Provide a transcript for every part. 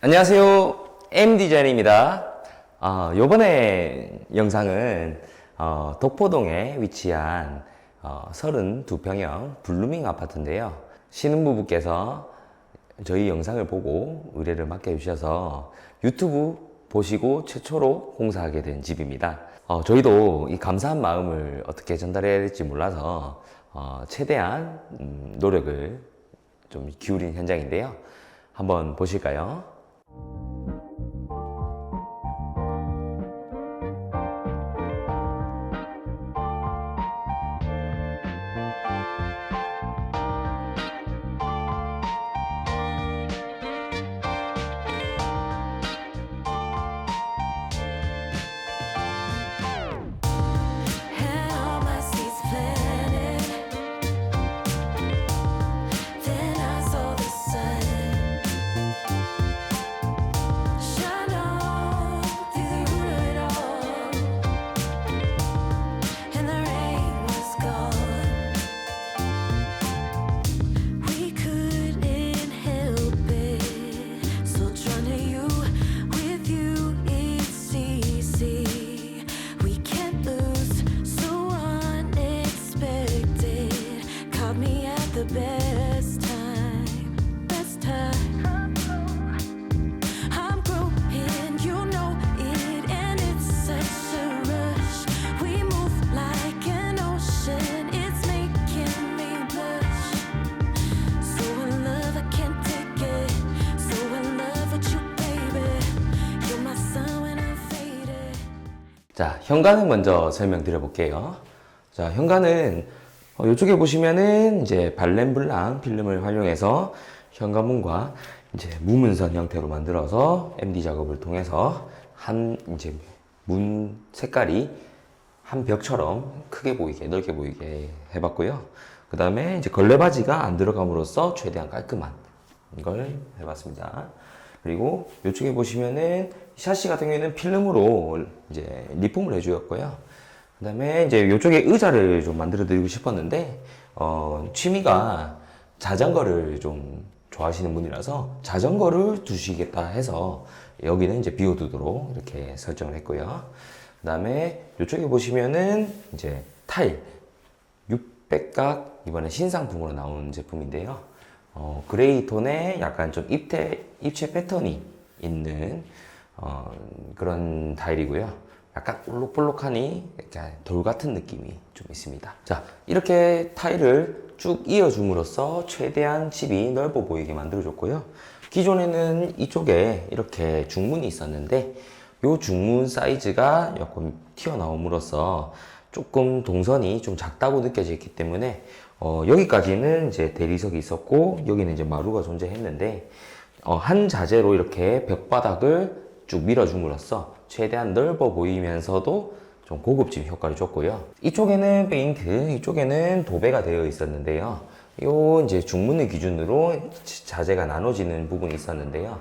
안녕하세요. M디자인입니다. 어, 요번에 영상은 어, 독포동에 위치한 어, 32평형 블루밍 아파트인데요. 신혼부부께서 저희 영상을 보고 의뢰를 맡겨주셔서 유튜브 보시고 최초로 공사하게 된 집입니다. 어, 저희도 이 감사한 마음을 어떻게 전달해야 될지 몰라서 어, 최대한 음, 노력을 좀 기울인 현장인데요. 한번 보실까요? thank you 현관을 먼저 설명드려 볼게요. 자, 현관은 어, 이쪽에 보시면은 이제 발렌블랑 필름을 활용해서 현관문과 이제 무문선 형태로 만들어서 MD 작업을 통해서 한 이제 문 색깔이 한 벽처럼 크게 보이게 넓게 보이게 해봤고요. 그 다음에 이제 걸레바지가 안 들어감으로써 최대한 깔끔한 걸 해봤습니다. 그리고 이쪽에 보시면은 샤시 같은 경우에는 필름으로 이제 리폼을 해주었고요. 그 다음에 이제 이쪽에 의자를 좀 만들어 드리고 싶었는데, 어, 취미가 자전거를 좀 좋아하시는 분이라서 자전거를 두시겠다 해서 여기는 이제 비워두도록 이렇게 설정을 했고요. 그 다음에 이쪽에 보시면은 이제 타일, 600각 이번에 신상품으로 나온 제품인데요. 어, 그레이 톤에 약간 좀 입체, 입체 패턴이 있는 어, 그런 타일이고요. 약간 볼록볼록하니 약간 돌 같은 느낌이 좀 있습니다. 자, 이렇게 타일을 쭉 이어줌으로써 최대한 집이 넓어 보이게 만들어줬고요. 기존에는 이쪽에 이렇게 중문이 있었는데 이 중문 사이즈가 조금 튀어나옴으로써 조금 동선이 좀 작다고 느껴졌기 때문에 어, 여기까지는 이제 대리석이 있었고 여기는 이제 마루가 존재했는데 어, 한 자재로 이렇게 벽바닥을 쭉 밀어줌으로써 최대한 넓어 보이면서도 좀 고급진 효과를 줬고요. 이쪽에는 페인트, 이쪽에는 도배가 되어 있었는데요. 요 이제 중문을 기준으로 자재가 나눠지는 부분이 있었는데요.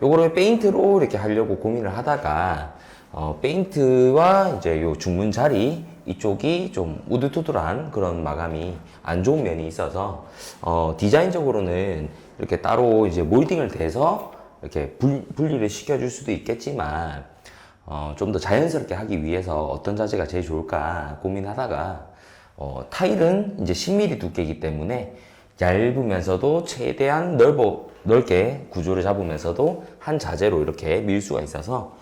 요거를 페인트로 이렇게 하려고 고민을 하다가 어, 페인트와 이제 요 중문 자리 이쪽이 좀 우두투두한 그런 마감이 안 좋은 면이 있어서 어, 디자인적으로는 이렇게 따로 이제 몰딩을 대서 이렇게 분, 분리를 시켜줄 수도 있겠지만 어, 좀 더 자연스럽게 하기 위해서 어떤 자재가 제일 좋을까 고민하다가 어, 타일은 이제 10mm 두께이기 때문에 얇으면서도 최대한 넓어 넓게 구조를 잡으면서도 한 자재로 이렇게 밀 수가 있어서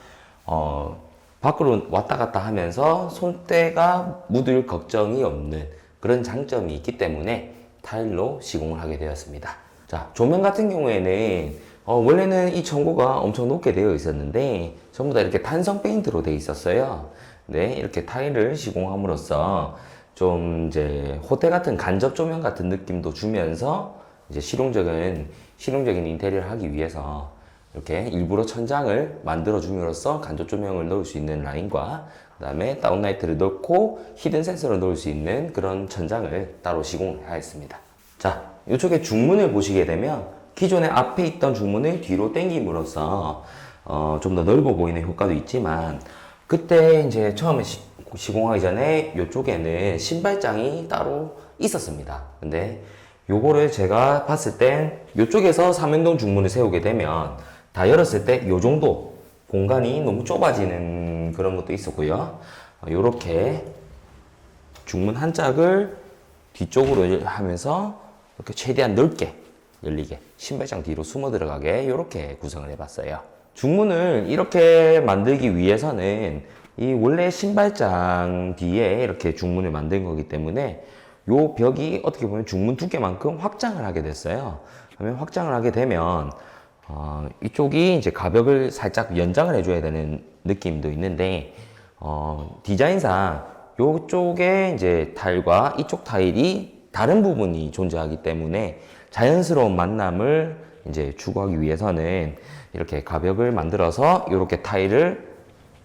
어, 밖으로 왔다 갔다 하면서 손때가 묻을 걱정이 없는 그런 장점이 있기 때문에 타일로 시공을 하게 되었습니다. 자, 조명 같은 경우에는 어, 원래는 이 전고가 엄청 높게 되어 있었는데 전부 다 이렇게 탄성 페인트로 되어 있었어요. 네, 이렇게 타일을 시공함으로써 좀 이제 호텔 같은 간접 조명 같은 느낌도 주면서 이제 실용적인 실용적인 인테리어를 하기 위해서 이렇게 일부러 천장을 만들어 줌으로써 간접 조명을 넣을 수 있는 라인과 그 다음에 다운라이트를 넣고 히든 센서를 넣을 수 있는 그런 천장을 따로 시공하였습니다. 자, 이쪽에 중문을 보시게 되면 기존에 앞에 있던 중문을 뒤로 당김으로써 어, 좀 더 넓어 보이는 효과도 있지만 그때 이제 처음에 시, 시공하기 전에 이쪽에는 신발장이 따로 있었습니다. 근데 요거를 제가 봤을 땐 이쪽에서 삼연동 중문을 세우게 되면 다 열었을 때요 정도 공간이 너무 좁아지는 그런 것도 있었고요. 이렇게 중문 한 짝을 뒤쪽으로 하면서 이렇게 최대한 넓게 열리게 신발장 뒤로 숨어 들어가게 이렇게 구성을 해봤어요. 중문을 이렇게 만들기 위해서는 이 원래 신발장 뒤에 이렇게 중문을 만든 거기 때문에 요 벽이 어떻게 보면 중문 두께만큼 확장을 하게 됐어요. 그러면 확장을 하게 되면 어, 이쪽이 이제 가벽을 살짝 연장을 해줘야 되는 느낌도 있는데 어, 디자인상 요쪽에 이제 타일과 이쪽 타일이 다른 부분이 존재하기 때문에 자연스러운 만남을 이제 추구하기 위해서는 이렇게 가벽을 만들어서 이렇게 타일을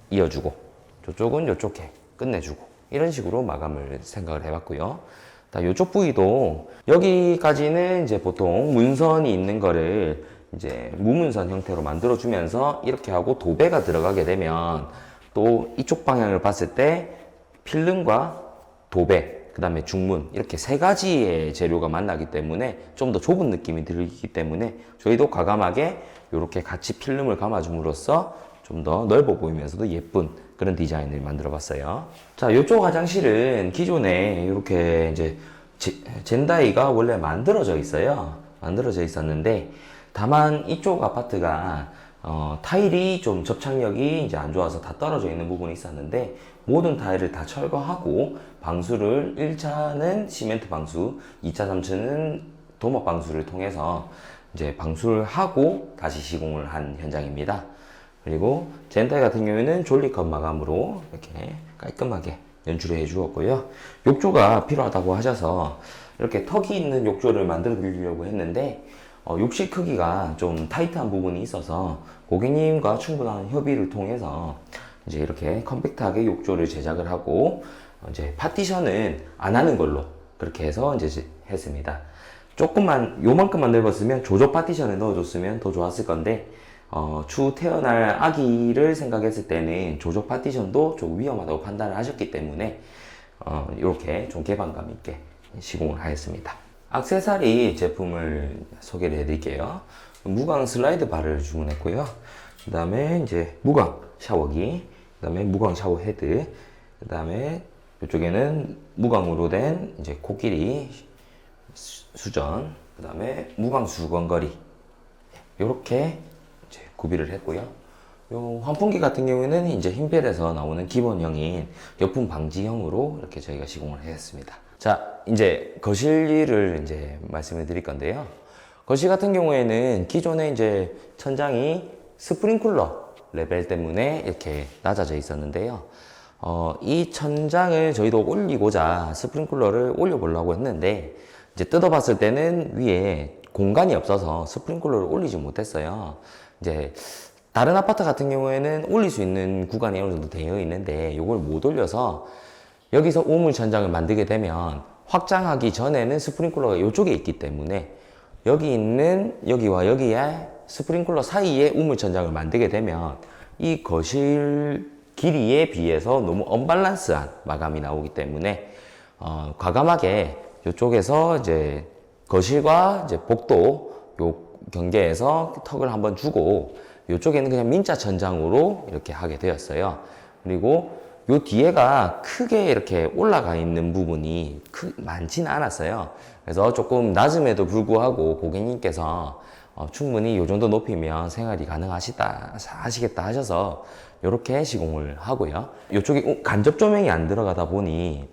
이어주고 저쪽은 요쪽에 끝내주고 이런 식으로 마감을 생각을 해봤고요. 자, 이쪽 부위도 여기까지는 이제 보통 문선이 있는 거를 이제 무문선 형태로 만들어주면서 이렇게 하고 도배가 들어가게 되면 또 이쪽 방향을 봤을 때 필름과 도배, 그 다음에 중문 이렇게 세 가지의 재료가 만나기 때문에 좀 더 좁은 느낌이 들기 때문에 저희도 과감하게 이렇게 같이 필름을 감아줌으로써 좀 더 넓어 보이면서도 예쁜 그런 디자인을 만들어 봤어요. 자, 이쪽 화장실은 기존에 이렇게 이제 제- 젠다이가 원래 만들어져 있어요. 만들어져 있었는데 다만 이쪽 아파트가 어, 타일이 좀 접착력이 이제 안 좋아서 다 떨어져 있는 부분이 있었는데 모든 타일을 다 철거하고 방수를 1차는 시멘트 방수, 2차, 3차는 도마 방수를 통해서 이제 방수를 하고 다시 시공을 한 현장입니다. 그리고 젠타이 같은 경우에는 졸리컵 마감으로 이렇게 깔끔하게 연출을 해 주었고요. 욕조가 필요하다고 하셔서 이렇게 턱이 있는 욕조를 만들어 드리려고 했는데 어, 욕실 크기가 좀 타이트한 부분이 있어서 고객님과 충분한 협의를 통해서 이제 이렇게 컴팩트하게 욕조를 제작을 하고 어, 이제 파티션은 안 하는 걸로 그렇게 해서 이제 제- 했습니다. 조금만 요만큼만 넓었으면 조조 파티션을 넣어줬으면 더 좋았을 건데 어, 추후 태어날 아기를 생각했을 때는 조조 파티션도 좀 위험하다고 판단을 하셨기 때문에 어, 이렇게 좀 개방감 있게 시공을 하였습니다. 악세사리 제품을 소개를 해드릴게요. 무광 슬라이드 바를 주문했고요. 그 다음에 이제 무광 샤워기, 그 다음에 무광 샤워 헤드, 그 다음에 이쪽에는 무광으로 된 이제 코끼리 수- 수전, 그 다음에 무광 수건거리 이렇게 이제 구비를 했고요. 요 환풍기 같은 경우에는 이제 흰펠에서 나오는 기본형인 여품 방지형으로 이렇게 저희가 시공을 했습니다. 자, 이제 거실을 이제 말씀을 드릴 건데요. 거실 같은 경우에는 기존에 이제 천장이 스프링쿨러 레벨 때문에 이렇게 낮아져 있었는데요. 어, 이 천장을 저희도 올리고자 스프링쿨러를 올려보려고 했는데 이제 뜯어봤을 때는 위에 공간이 없어서 스프링쿨러를 올리지 못했어요. 이제 다른 아파트 같은 경우에는 올릴 수 있는 구간이 어느 정도 되어 있는데 이걸 못 올려서 여기서 우물 천장을 만들게 되면 확장하기 전에는 스프링쿨러가 이쪽에 있기 때문에 여기 있는 여기와 여기에 스프링쿨러 사이에 우물 천장을 만들게 되면 이 거실 길이에 비해서 너무 언밸런스한 마감이 나오기 때문에 어, 과감하게 이쪽에서 이제 거실과 이제 복도 요 경계에서 턱을 한번 주고 이쪽에는 그냥 민자 천장으로 이렇게 하게 되었어요. 그리고 요 뒤에가 크게 이렇게 올라가 있는 부분이 크, 많지는 않았어요. 그래서 조금 낮음에도 불구하고 고객님께서 어, 충분히 요 정도 높이면 생활이 가능하시다 하시겠다 하셔서 이렇게 시공을 하고요. 이쪽에 간접 조명이 안 들어가다 보니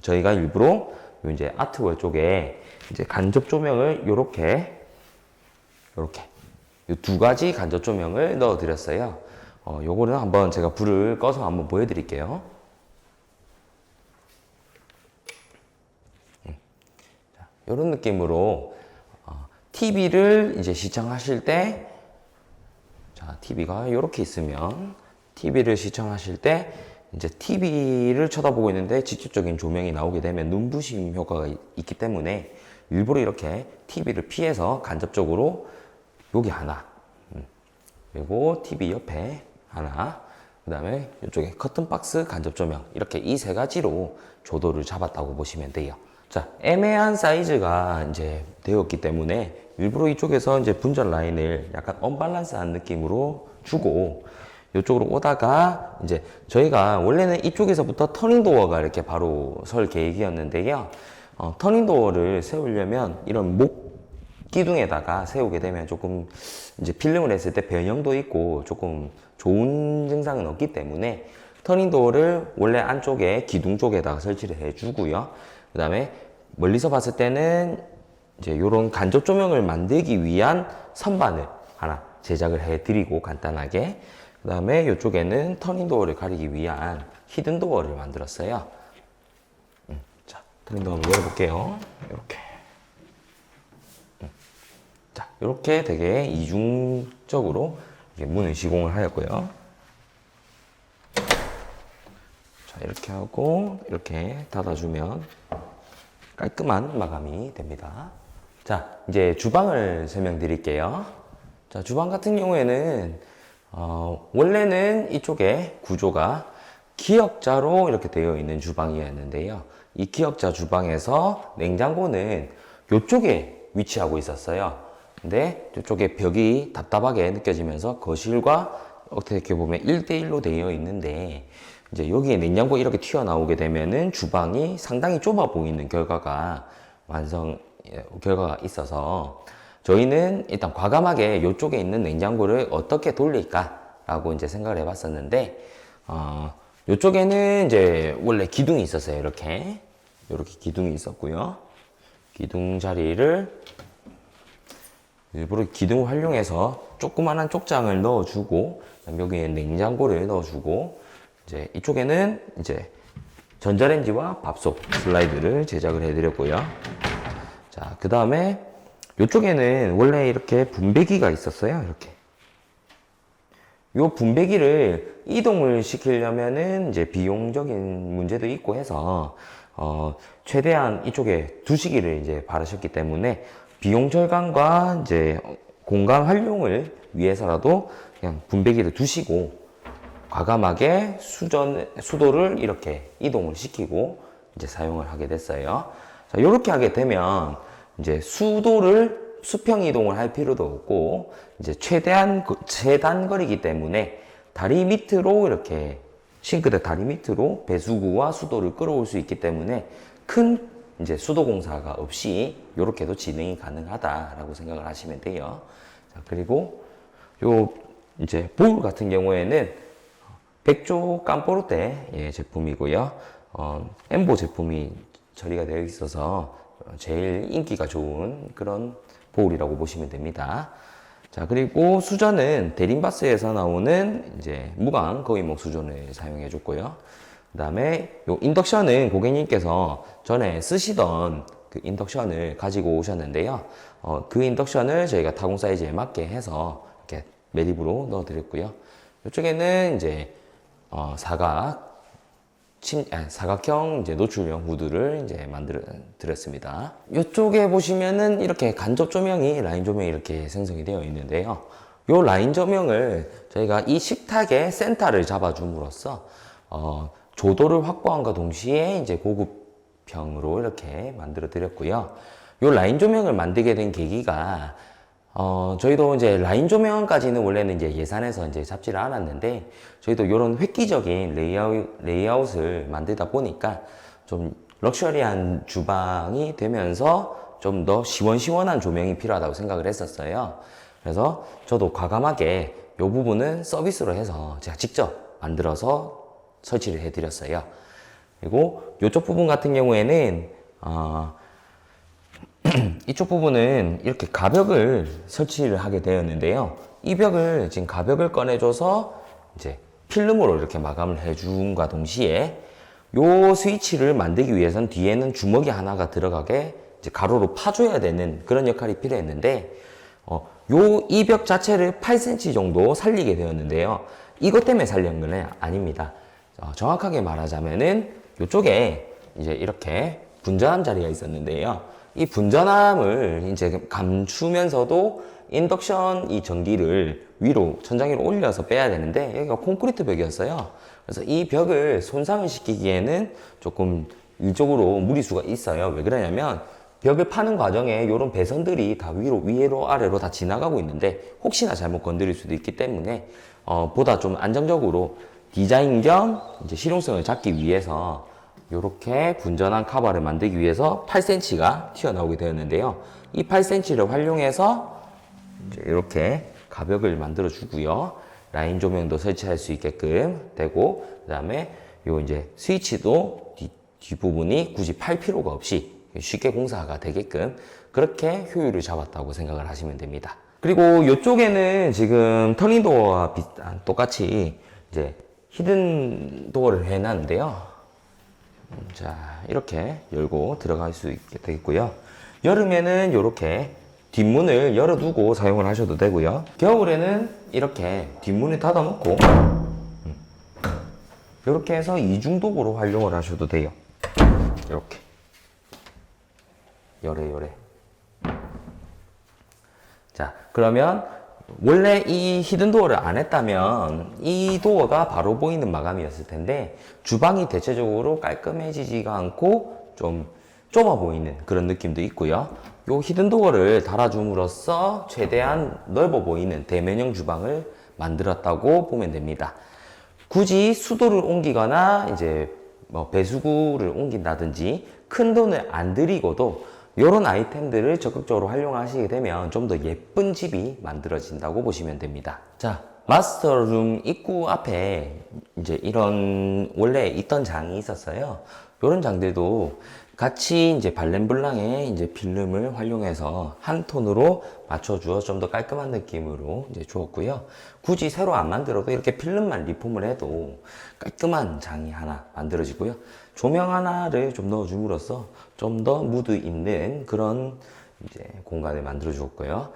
저희가 일부러 요 이제 아트월 쪽에 이제 간접 조명을 이렇게 이렇게 이두 가지 간접 조명을 넣어 드렸어요. 어, 요거는 한번 제가 불을 꺼서 한번 보여드릴게요. 이런 느낌으로 TV를 이제 시청하실 때, 자, TV가 이렇게 있으면 TV를 시청하실 때 이제 TV를 쳐다보고 있는데 직접적인 조명이 나오게 되면 눈부심 효과가 있- 있기 때문에 일부러 이렇게 TV를 피해서 간접적으로 여기 하나, 음, 그리고 TV 옆에 하나, 그 다음에 이쪽에 커튼 박스 간접 조명 이렇게 이 세 가지로 조도를 잡았다고 보시면 돼요. 자, 애매한 사이즈가 이제 되었기 때문에 일부러 이쪽에서 이제 분절 라인을 약간 언밸런스한 느낌으로 주고 이쪽으로 오다가 이제 저희가 원래는 이쪽에서부터 터닝 도어가 이렇게 바로 설 계획이었는데요. 어, 터닝 도어를 세우려면 이런 목 기둥에다가 세우게 되면 조금 이제 필름을 했을 때 변형도 있고 조금 좋은 증상은 없기 때문에 터닝 도어를 원래 안쪽에 기둥 쪽에다가 설치를 해주고요. 그 다음에 멀리서 봤을 때는 이제 이런 간접 조명을 만들기 위한 선반을 하나 제작을 해드리고 간단하게 그 다음에 이쪽에는 터닝 도어를 가리기 위한 히든 도어를 만들었어요. 음, 자, 터닝 도어 한번 열어볼게요. 이렇게. 자, 이렇게 되게 이중적으로 문을 시공을 하였고요. 자, 이렇게 하고 이렇게 닫아주면 깔끔한 마감이 됩니다. 자, 이제 주방을 설명드릴게요. 자, 주방 같은 경우에는 어, 원래는 이쪽에 구조가 기역자로 이렇게 되어 있는 주방이었는데요. 이 기역자 주방에서 냉장고는 이쪽에 위치하고 있었어요. 근데 이쪽에 벽이 답답하게 느껴지면서 거실과 어떻게 보면 1대1로 되어 있는데 이제 여기에 냉장고 이렇게 튀어나오게 되면은 주방이 상당히 좁아 보이는 결과가 완성 예, 결과가 있어서 저희는 일단 과감하게 이쪽에 있는 냉장고를 어떻게 돌릴까라고 이제 생각을 해봤었는데 어, 이쪽에는 이제 원래 기둥이 있었어요 이렇게. 이렇게 기둥이 있었고요. 기둥 자리를 일부러 기둥을 활용해서 조그만한 쪽장을 넣어주고 여기에 냉장고를 넣어주고 이제 이쪽에는 이제 전자레인지와 밥솥 슬라이드를 제작을 해드렸고요. 자, 그 다음에 이쪽에는 원래 이렇게 분배기가 있었어요. 이렇게. 요 분배기를 이동을 시키려면은 이제 비용적인 문제도 있고 해서 어 최대한 이쪽에 두시기를 이제 바라셨기 때문에 비용 절감과 이제 공간 활용을 위해서라도 그냥 분배기를 두시고 과감하게 수전 수도를 이렇게 이동을 시키고 이제 사용을 하게 됐어요. 자, 이렇게 하게 되면 이제 수도를 수평 이동을 할 필요도 없고 이제 최대한 그- 최단 거리기 때문에 다리 밑으로 이렇게 싱크대 다리 밑으로 배수구와 수도를 끌어올 수 있기 때문에 큰 이제 수도 공사가 없이 이렇게도 진행이 가능하다라고 생각을 하시면 돼요. 자, 그리고 요 이제 볼 같은 경우에는 백조 깜포르테 예, 제품이고요. 어, 엠보 제품이 처리가 되어 있어서 제일 인기가 좋은 그런 보울이라고 보시면 됩니다. 자, 그리고 수전은 대림바스에서 나오는 이제 무광 거위목 수전을 사용해 줬고요. 그 다음에 요 인덕션은 고객님께서 전에 쓰시던 그 인덕션을 가지고 오셨는데요. 어, 그 인덕션을 저희가 타공 사이즈에 맞게 해서 이렇게 매립으로 넣어 드렸고요. 이쪽에는 이제 어, 사각 침, 아, 사각형 이제 노출형 후드를 이제 만들어 드렸습니다. 이쪽에 보시면은 이렇게 간접 조명이 라인 조명이 이렇게 생성이 되어 있는데요. 요 라인 조명을 저희가 이 식탁의 센터를 잡아줌으로써 어, 조도를 확보함과 동시에 이제 고급형으로 이렇게 만들어 드렸고요. 요 라인 조명을 만들게 된 계기가 어, 저희도 이제 라인 조명까지는 원래는 이제 예산에서 이제 잡지를 않았는데, 저희도 이런 획기적인 레이아웃, 레이아웃을 만들다 보니까 좀 럭셔리한 주방이 되면서 좀 더 시원시원한 조명이 필요하다고 생각을 했었어요. 그래서 저도 과감하게 이 부분은 서비스로 해서 제가 직접 만들어서 설치를 해드렸어요. 그리고 이쪽 부분 같은 경우에는, 어, 이쪽 부분은 이렇게 가벽을 설치를 하게 되었는데요. 이 벽을 지금 가벽을 꺼내줘서 이제 필름으로 이렇게 마감을 해줌과 동시에 요 스위치를 만들기 위해선 뒤에는 주먹이 하나가 들어가게 이제 가로로 파줘야 되는 그런 역할이 필요했는데 어, 요 이 벽 자체를 8cm 정도 살리게 되었는데요. 이것 때문에 살린 건 아닙니다. 어, 정확하게 말하자면은 이쪽에 이제 이렇게 분전함 자리가 있었는데요. 이 분전함을 이제 감추면서도 인덕션 이 전기를 위로 천장 위로 올려서 빼야 되는데 여기가 콘크리트 벽이었어요. 그래서 이 벽을 손상을 시키기에는 조금 일적으로 무리수가 있어요. 왜 그러냐면 벽을 파는 과정에 이런 배선들이 다 위로 위로 아래로 다 지나가고 있는데 혹시나 잘못 건드릴 수도 있기 때문에 어, 보다 좀 안정적으로 디자인 겸 이제 실용성을 잡기 위해서 이렇게 분전한 카바를 만들기 위해서 8cm가 튀어나오게 되었는데요. 이 8cm를 활용해서 이렇게 가벽을 만들어 주고요. 라인 조명도 설치할 수 있게끔 되고 그다음에 요 이제 스위치도 뒤, 뒷부분이 굳이 팔 필요가 없이 쉽게 공사가 되게끔 그렇게 효율을 잡았다고 생각을 하시면 됩니다. 그리고 이쪽에는 지금 터닝 도어와 비슷한 똑같이 이제 히든 도어를 해놨는데요. 음, 자, 이렇게 열고 들어갈 수 있게 되겠고요. 여름에는 이렇게 뒷문을 열어두고 사용을 하셔도 되고요. 겨울에는 이렇게 뒷문을 닫아놓고 음, 이렇게 해서 이중독으로 활용을 하셔도 돼요. 이렇게 열에 열에. 자, 그러면 원래 이 히든 도어를 안 했다면 이 도어가 바로 보이는 마감이었을 텐데 주방이 대체적으로 깔끔해지지가 않고 좀 좁아 보이는 그런 느낌도 있고요. 요 히든 도어를 달아줌으로써 최대한 넓어 보이는 대면형 주방을 만들었다고 보면 됩니다. 굳이 수도를 옮기거나 이제 뭐 배수구를 옮긴다든지 큰 돈을 안 들이고도 이런 아이템들을 적극적으로 활용하시게 되면 좀 더 예쁜 집이 만들어진다고 보시면 됩니다. 자, 마스터룸 입구 앞에 이제 이런 원래 있던 장이 있었어요. 이런 장들도 같이 이제 발렌블랑의 이제 필름을 활용해서 한 톤으로 맞춰주어 좀 더 깔끔한 느낌으로 이제 주었고요. 굳이 새로 안 만들어도 이렇게 필름만 리폼을 해도 깔끔한 장이 하나 만들어지고요. 조명 하나를 좀 넣어줌으로써 좀 더 무드 있는 그런 이제 공간을 만들어 주었고요.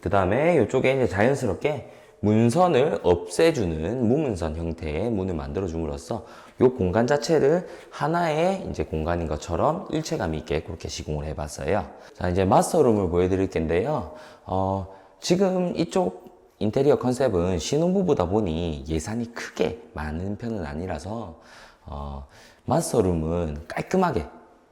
그 다음에 이쪽에 이제 자연스럽게 문선을 없애주는 무문선 형태의 문을 만들어 줌으로써 이 공간 자체를 하나의 이제 공간인 것처럼 일체감 있게 그렇게 시공을 해봤어요. 자, 이제 마스터룸을 보여드릴 텐데요. 어, 지금 이쪽 인테리어 컨셉은 신혼부부다 보니 예산이 크게 많은 편은 아니라서 어, 마스터룸은 깔끔하게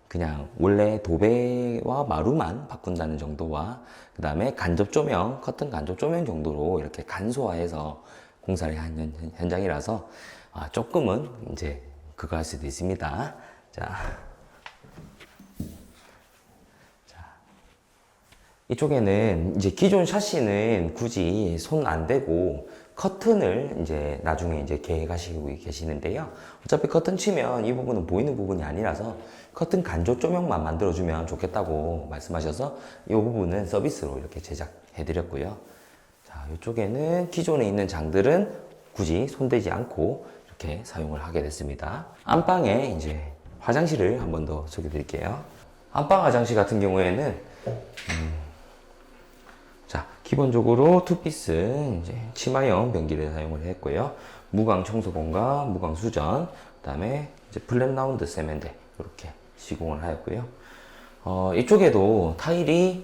그냥 원래 도배와 마루만 바꾼다는 정도와 그 다음에 간접 조명, 커튼 간접 조명 정도로 이렇게 간소화해서 공사를 한 현- 현장이라서 아, 조금은 이제 그거 할 수도 있습니다. 자. 이쪽에는 이제 기존 샤시는 굳이 손 안 대고 커튼을 이제 나중에 이제 계획하시고 계시는데요. 어차피 커튼 치면 이 부분은 보이는 부분이 아니라서 커튼 간접 조명만 만들어주면 좋겠다고 말씀하셔서 이 부분은 서비스로 이렇게 제작해드렸고요. 자, 이쪽에는 기존에 있는 장들은 굳이 손대지 않고 이렇게 사용을 하게 됐습니다. 안방에 이제 화장실을 한 번 더 소개드릴게요. 안방 화장실 같은 경우에는 자, 기본적으로 투피스 이제 치마형 변기를 사용을 했고요. 무광 청소공과 무광 수전, 그다음에 이제 플랫 라운드 세면대 이렇게 시공을 하였고요. 어, 이쪽에도 타일이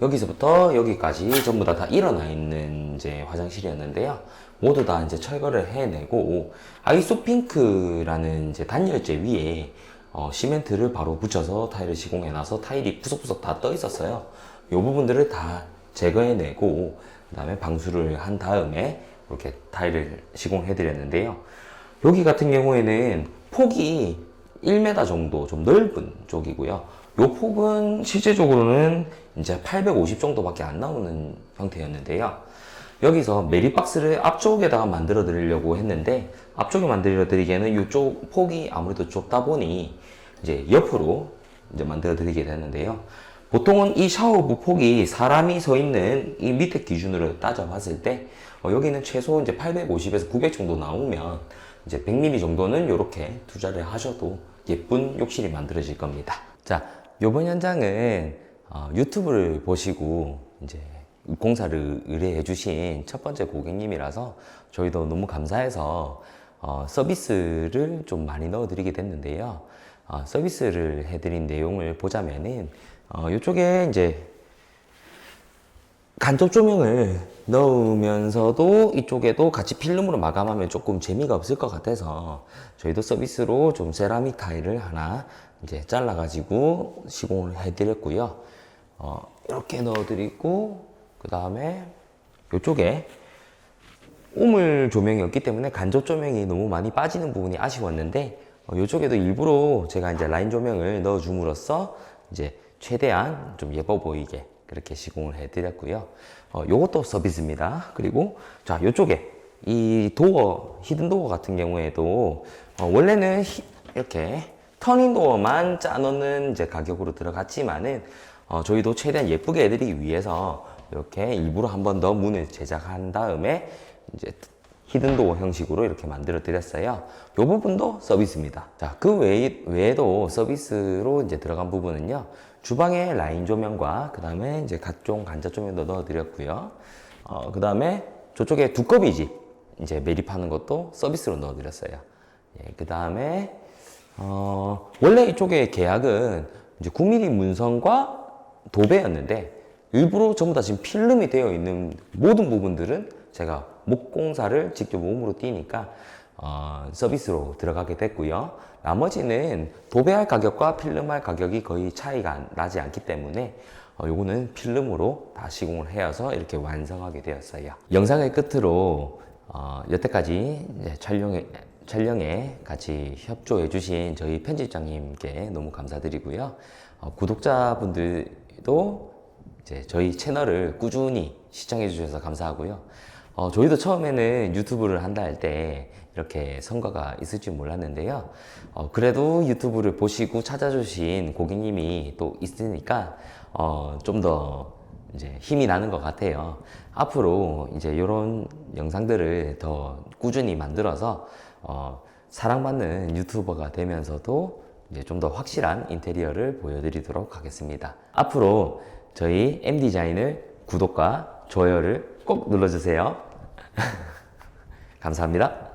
여기서부터 여기까지 전부 다 다 일어나 있는 이제 화장실이었는데요. 모두 다 이제 철거를 해내고 아이소핑크라는 이제 단열재 위에 어, 시멘트를 바로 붙여서 타일을 시공해놔서 타일이 푸석푸석 다 떠 있었어요. 이 부분들을 다 제거해내고 그 다음에 방수를 한 다음에 이렇게 타일을 시공해 드렸는데요. 여기 같은 경우에는 폭이 1m 정도 좀 넓은 쪽이고요. 이 폭은 실제적으로는 이제 850 정도밖에 안 나오는 형태였는데요. 여기서 메리박스를 앞쪽에다가 만들어 드리려고 했는데 앞쪽에 만들어 드리기에는 이쪽 폭이 아무래도 좁다 보니 이제 옆으로 이제 만들어 드리게 되는데요. 보통은 이 샤워부 폭이 사람이 서 있는 이 밑에 기준으로 따져봤을 때 어, 여기는 최소 이제 850에서 900 정도 나오면 이제 100mm 정도는 이렇게 투자를 하셔도 예쁜 욕실이 만들어질 겁니다. 자, 요번 현장은 어, 유튜브를 보시고 이제 공사를 의뢰해 주신 첫 번째 고객님이라서 저희도 너무 감사해서 어, 서비스를 좀 많이 넣어 드리게 됐는데요. 어, 서비스를 해드린 내용을 보자면은 어, 이쪽에 이제 간접 조명을 넣으면서도 이쪽에도 같이 필름으로 마감하면 조금 재미가 없을 것 같아서 저희도 서비스로 좀 세라믹 타일을 하나 이제 잘라가지고 시공을 해드렸고요. 어, 이렇게 넣어드리고 그 다음에 이쪽에 우물 조명이었기 때문에 간접 조명이 너무 많이 빠지는 부분이 아쉬웠는데 어, 이쪽에도 일부러 제가 이제 라인 조명을 넣어줌으로써 이제 최대한 좀 예뻐 보이게 그렇게 시공을 해드렸고요. 어, 요것도 서비스입니다. 그리고 자 이쪽에 이 도어 히든 도어 같은 경우에도 어, 원래는 히- 이렇게 터닝 도어만 짜놓는 이제 가격으로 들어갔지만은 어, 저희도 최대한 예쁘게 해드리기 위해서 이렇게 일부러 한 번 더 문을 제작한 다음에 이제 히든도어 형식으로 이렇게 만들어 드렸어요. 이 부분도 서비스입니다. 자, 그 외, 외에도 서비스로 이제 들어간 부분은요. 주방에 라인 조명과 그 다음에 이제 각종 간접 조명도 넣어 드렸고요. 어, 그 다음에 저쪽에 두꺼비집 이제 매립하는 것도 서비스로 넣어 드렸어요. 예, 그 다음에 어, 원래 이쪽에 계약은 이제 9mm 문선과 도배였는데 일부러 전부 다 지금 필름이 되어 있는 모든 부분들은 제가 목공사를 직접 몸으로 뛰니까 어, 서비스로 들어가게 됐고요. 나머지는 도배할 가격과 필름할 가격이 거의 차이가 안- 나지 않기 때문에 어, 요거는 필름으로 다 시공을 해서 이렇게 완성하게 되었어요. 영상의 끝으로 어, 여태까지 촬영에 촬영에 같이 협조해 주신 저희 편집장님께 너무 감사드리고요. 어, 구독자분들도 이제 저희 채널을 꾸준히 시청해 주셔서 감사하고요. 어, 저희도 처음에는 유튜브를 한다 할 때 이렇게 성과가 있을 줄 몰랐는데요. 어, 그래도 유튜브를 보시고 찾아주신 고객님이 또 있으니까 어, 좀더 이제 힘이 나는 것 같아요. 앞으로 이제 이런 영상들을 더 꾸준히 만들어서 어, 사랑받는 유튜버가 되면서도 이제 좀 더 확실한 인테리어를 보여드리도록 하겠습니다. 앞으로 저희 M 디자인을 구독과 좋아요를 꼭 눌러주세요. 감사합니다.